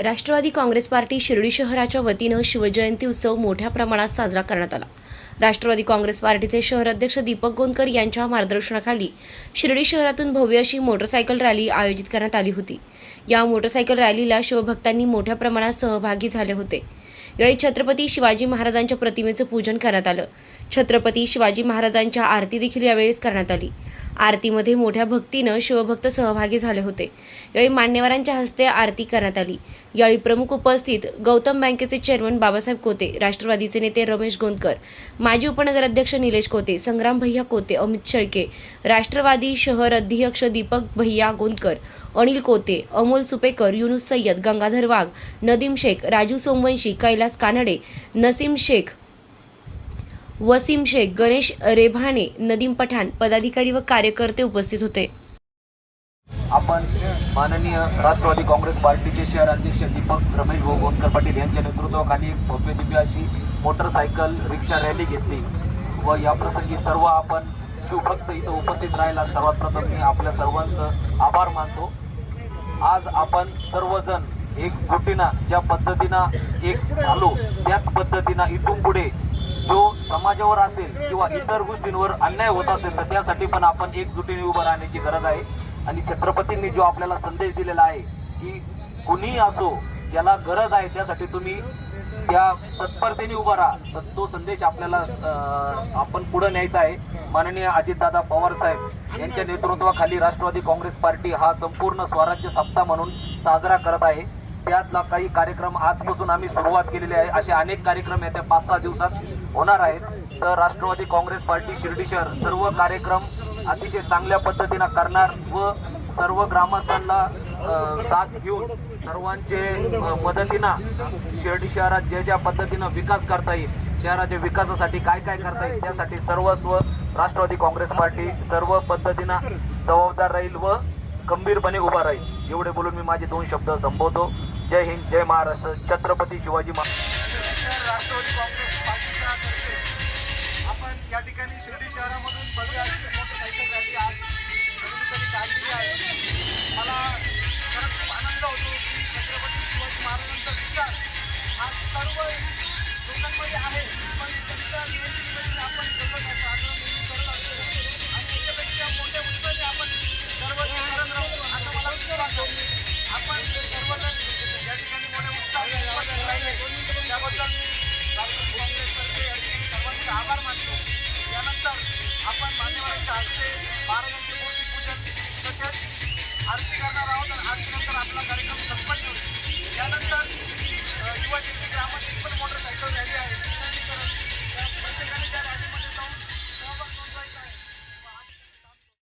Rashtrawadi Congress party Shirdi शहराच्या वतीनं शिवजयंती उत्सव मोठ्या प्रमाणात साजरा करण्यात आला. राष्ट्रवादी काँग्रेस पार्टीचे शहर अध्यक्ष दीपक गोंदकर यांच्या मार्गदर्शनाखाली शिर्डी शहरातून भव्य अशी मोटरसायकल रॅली आयोजित करण्यात आली होती. या मोटरसायकल रॅलीला शिवभक्तांनी मोठ्या प्रमाणात सहभागी झाले होते. यावेळी छत्रपती शिवाजी महाराजांच्या प्रतिमेचं पूजन करण्यात आलं. छत्रपती शिवाजी महाराजांच्या आरती देखील यावेळेस करण्यात आली. आरतीमध्ये मोठ्या भक्तीनं शिवभक्त सहभागी झाले होते. यावेळी मान्यवरांच्या हस्ते आरती करण्यात आली. यावेळी प्रमुख उपस्थित गौतम बँकेचे चेअरमन बाबासाहेब कोते राष्ट्रवादीचे नेते रमेश गोंदकर माजी उपनगराध्यक्ष निलेश कोते संग्राम भैया कोते अमित शेळके राष्ट्रवादी शहर अध्यक्ष दीपक भैया गोंदकर अनिल कोते अमोल सुपेकर युनुस सय्यद गंगाधर वाघ नदीम शेख राजू सोमवंशी कैलास कानडे नसीम शेख वसीम शेख गणेश रेभाने नदीम पठाण पदाधिकारी व कार्यकर्ते उपस्थित होते. आपण माननीय राष्ट्रवादी काँग्रेस पार्टीचे शहर अध्यक्ष दीपक रमेश भाऊ गोंदकर पाटील यांच्या नेतृत्वाखाली भव्य दिव्य अशी मोटरसायकल रिक्षा रॅली घेतली व या प्रसंगी सर्व आपण शिवभक्त इथं उपस्थित राहिला सर्वात प्रथम मी आपल्या सर्वांचं आभार मानतो. आज आपण सर्वजण एकजुटीनं ज्या पद्धतीनं एक झालो त्याच पद्धतीनं इथून पुढे जो समाजावर असेल किंवा इतर गोष्टींवर अन्याय होत असेल तर त्यासाठी पण आपण एकजुटीने उभं राहण्याची गरज आहे. आणि छत्रपतींनी जो आपल्याला संदेश दिलेला आहे की कुणीही असो ज्याला गरज आहे त्यासाठी तुम्ही त्या तत्परतेने उभा राहा. तर तो संदेश आपल्याला आपण पुढे न्यायचा आहे. माननीय अजितदादा पवार साहेब यांच्या नेतृत्वाखाली राष्ट्रवादी काँग्रेस पार्टी हा संपूर्ण स्वराज्य सप्ताह म्हणून साजरा करत आहे. त्यातला काही कार्यक्रम आजपासून आम्ही सुरुवात केलेली आहे. असे अनेक कार्यक्रम येत्या पाच सहा दिवसात होणार आहेत. तर राष्ट्रवादी काँग्रेस पार्टी शिर्डी शहर सर्व कार्यक्रम अतिशय चांगल्या पद्धतीनं करणार व सर्व ग्रामस्थांना साथ घेऊन सर्वांचे मदतीनं शिर्डी शहरात ज्या ज्या पद्धतीनं विकास करता येईल शहराच्या विकासासाठी काय काय करता येईल त्यासाठी सर्वस्व राष्ट्रवादी काँग्रेस पार्टी सर्व पद्धतीनं जबाबदार राहील व खंबीरपणे उभा राहील. एवढे बोलून मी माझे दोन शब्द संपवतो. जय हिंद जय महाराष्ट्र. छत्रपती शिवाजी महाराज राष्ट्रवादी काँग्रेस पार्टीच्या आपण या ठिकाणी शिर्डी शहरामधून आहे त्याबद्दल राष्ट्रीय काँग्रेसतर्फे या ठिकाणी सर्वांचे आभार मानतो. यानंतर आपण मान्यवरांच्या हस्ते महाराजांचे मूर्तीपूजन तसेच आरती करणार आहोत आणि आरतीनंतर आपला कार्यक्रम संपन्न होईल. त्यानंतर युवा जिल्ह्यात ग्रामस्थित पण मोटरसायकल रॅली आहे.